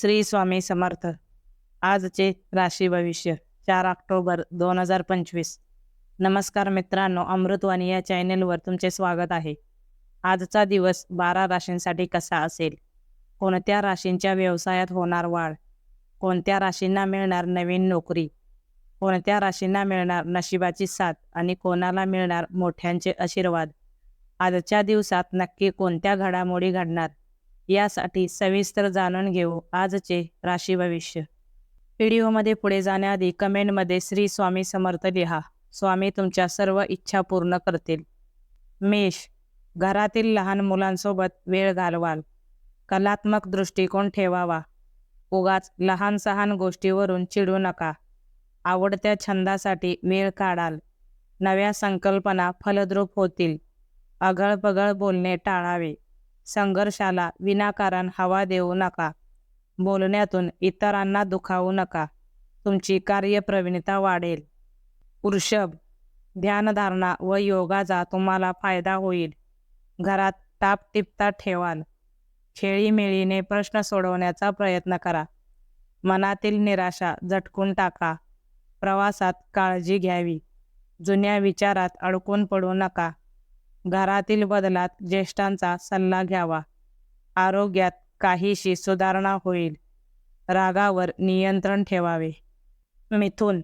श्री स्वामी समर्थ. आजचे राशी भविष्य चार ऑक्टोबर दोन हजार पंचवीस. नमस्कार मित्रांनो अमृतवाणी या चॅनेलवर तुमचे स्वागत आहे. आजचा दिवस बारा राशींसाठी कसा असेल? कोणत्या राशींच्या व्यवसायात होणार वाढ? कोणत्या राशींना मिळणार नवीन नोकरी? कोणत्या राशींना मिळणार नशिबाची साथ आणि कोणाला मिळणार मोठ्यांचे आशीर्वाद? आजच्या दिवसात नक्की कोणत्या घडामोडी घडणार? यासाठी सविस्तर जाणून घेऊ आजचे राशी भविष्य. व्हिडिओमध्ये पुढे जाण्याआधी कमेंटमध्ये श्री स्वामी समर्थ लिहा. स्वामी तुमच्या सर्व इच्छा पूर्ण करतील. मेष घरातील लहान मुलांसोबत वेळ घालवाल. कलात्मक दृष्टिकोन ठेवावा. उगाच लहान सहान गोष्टीवरून चिडू नका. आवडत्या छंदासाठी वेळ काढाल. नव्या संकल्पना फलद्रूप होतील. अगळपगळ बोलणे टाळावे. संघर्षाला विनाकारण हवा देऊ नका. बोलण्यातून इतरांना दुखावू नका. तुमची कार्यप्रवीणता वाढेल. वृषभ ध्यानधारणा व योगाचा तुम्हाला फायदा होईल. घरात टापटिपता ठेवाल. खेळीमेळीने प्रश्न सोडवण्याचा प्रयत्न करा. मनातील निराशा झटकून टाका. प्रवासात काळजी घ्यावी. जुन्या विचारात अडकून पडू नका. घरातील बदलात ज्येष्ठांचा सल्ला घ्यावा. आरोग्यात काहीशी सुधारणा होईल. रागावर नियंत्रण ठेवावे. मिथून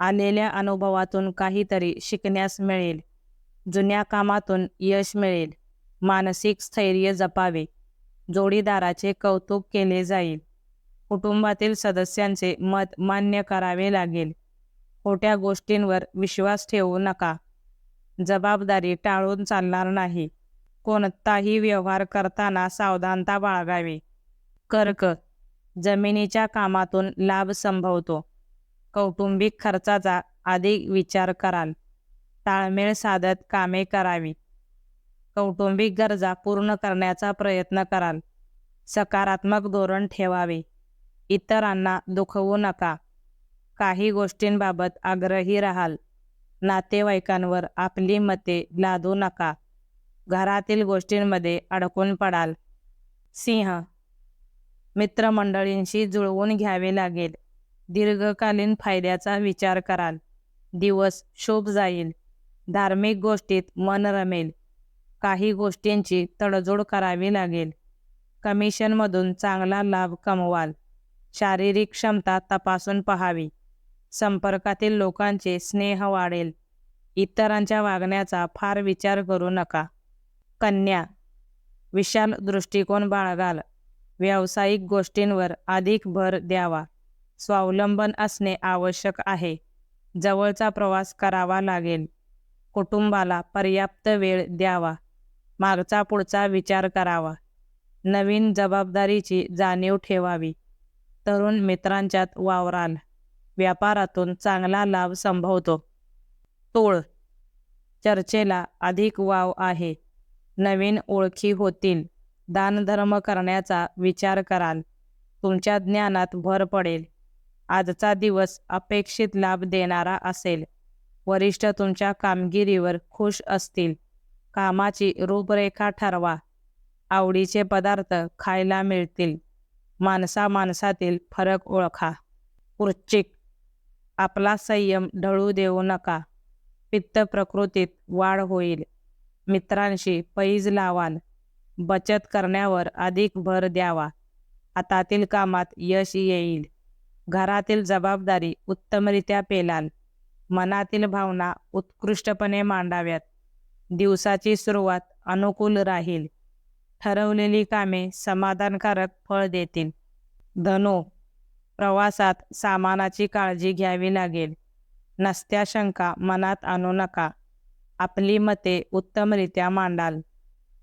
आलेल्या अनुभवातून काहीतरी शिकण्यास मिळेल. जुन्या कामातून यश मिळेल. मानसिक स्थैर्य जपावे. जोडीदाराचे कौतुक केले जाईल. कुटुंबातील सदस्यांचे मत मान्य करावे लागेल. खोट्या गोष्टींवर विश्वास ठेवू नका. जबाबदारी टाळून चालणार नाही. कोणताही व्यवहार करताना सावधानता बाळगावी. कर्क जमिनीच्या कामातून लाभ संभवतो. कौटुंबिक खर्चाचा अधिक विचार कराल. ताळमेळ साधत कामे करावी. कौटुंबिक गरजा पूर्ण करण्याचा प्रयत्न कराल. सकारात्मक धोरण ठेवावे. इतरांना दुखवू नका. काही गोष्टींबाबत आग्रही राहाल. नातेवाईकांवर आपली मते लादू नका. घरातील गोष्टींमध्ये अडकून पडाल. सिंह मित्रमंडळींशी जुळवून घ्यावे लागेल. दीर्घकालीन फायद्याचा विचार कराल. दिवस शुभ जाईल. धार्मिक गोष्टीत मन रमेल. काही गोष्टींची तडजोड करावी लागेल. कमिशनमधून चांगला लाभ कमवाल. शारीरिक क्षमता तपासून पहावी. संपर्कातील लोकांचे स्नेह वाढेल. इतरांच्या वागण्याचा फार विचार करू नका. कन्या विशाल दृष्टिकोन बाळगाल. व्यावसायिक गोष्टींवर अधिक भर द्यावा. स्वावलंबन असणे आवश्यक आहे. जवळचा प्रवास करावा लागेल. कुटुंबाला पर्याप्त वेळ द्यावा. मागचा पुढचा विचार करावा. नवीन जबाबदारीची जाणीव ठेवावी. तरुण मित्रांच्यात वावराल. व्यापारातून चांगला लाभ संभवतो. तोळ. चर्चेला अधिक वाव आहे. नवीन ओळखी होतील. दानधर्म करण्याचा विचार कराल. तुमच्या ज्ञानात भर पडेल. आजचा दिवस अपेक्षित लाभ देणारा असेल. वरिष्ठ तुमच्या कामगिरीवर खुश असतील. कामाची रूपरेखा ठरवा. आवडीचे पदार्थ खायला मिळतील. माणसा माणसातील फरक ओळखा. वृश्चिक. आपला संयम ढळू देऊ नका. पित्त प्रकृतीत वाढ होईल. मित्रांशी पैज लावाल. बचत करण्यावर अधिक भर द्यावा. हातातील कामात यश येईल. घरातील जबाबदारी उत्तमरित्या पेलाल. मनातील भावना उत्कृष्टपणे मांडाव्यात. दिवसाची सुरुवात अनुकूल राहील. ठरवलेली कामे समाधानकारक फळ देतील. धनो प्रवासात सामानाची काळजी घ्यावी लागेल. नसत्या शंका मनात आणू नका. आपली मते उत्तमरित्या मांडाल.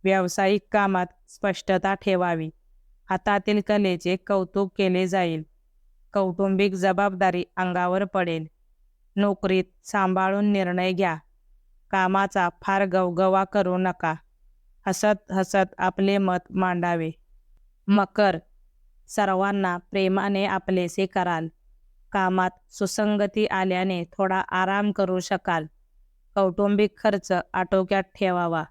व्यावसायिक कामात स्पष्टता ठेवावी. हातातील कलेचे कौतुक केले जाईल. कौटुंबिक जबाबदारी अंगावर पडेल. नोकरीत सांभाळून निर्णय घ्या. कामाचा फार गवगवा करू नका. हसत हसत आपले मत मांडावे. मकर सर्वांना प्रेमाने आपलेसे कराल कामात सुसंगती आल्याने थोडा आराम करू शकाल. कौटुंबिक खर्च आटोक्यात ठेवावा.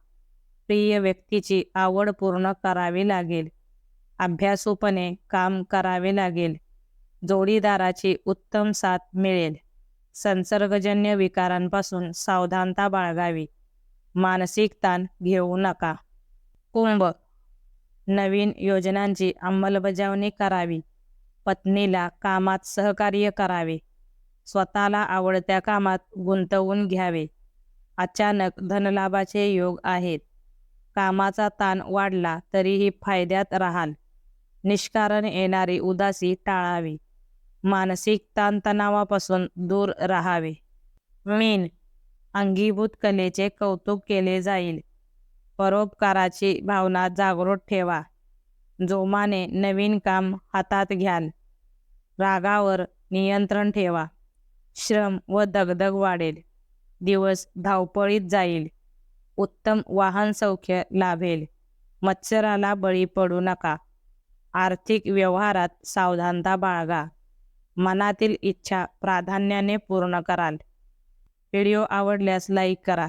प्रिय व्यक्तीची आवड पूर्ण करावी लागेल. अभ्यासूपणे काम करावे लागेल. जोडीदाराची उत्तम साथ मिळेल. संसर्गजन्य विकारांपासून सावधानता बाळगावी. मानसिक ताण घेऊ नका. कुंभ नवीन योजनांची अंमलबजावणी करावी. पत्नीला कामात सहकार्य करावे. स्वतःला आवडत्या कामात गुंतवून घ्यावे. अचानक धनलाभाचे योग आहेत. कामाचा ताण वाढला तरीही फायद्यात राहाल. निष्कारण येणारी उदासी टाळावी. मानसिक ताणतणावापासून दूर राहावे. मीन. अंगीभूत कलेचे कौतुक केले जाईल. परोपकाराची भावना जागृत ठेवा. जोमाने नवीन काम हातात घ्याल. रागावर नियंत्रण ठेवा. श्रम व दगदग वाढेल. दिवस धावपळीत जाईल. उत्तम वाहन सौख्य लाभेल. मत्सराला बळी पडू नका. आर्थिक व्यवहारात सावधानता बाळगा. मनातील इच्छा प्राधान्याने पूर्ण कराल. व्हिडिओ आवडल्यास लाईक करा.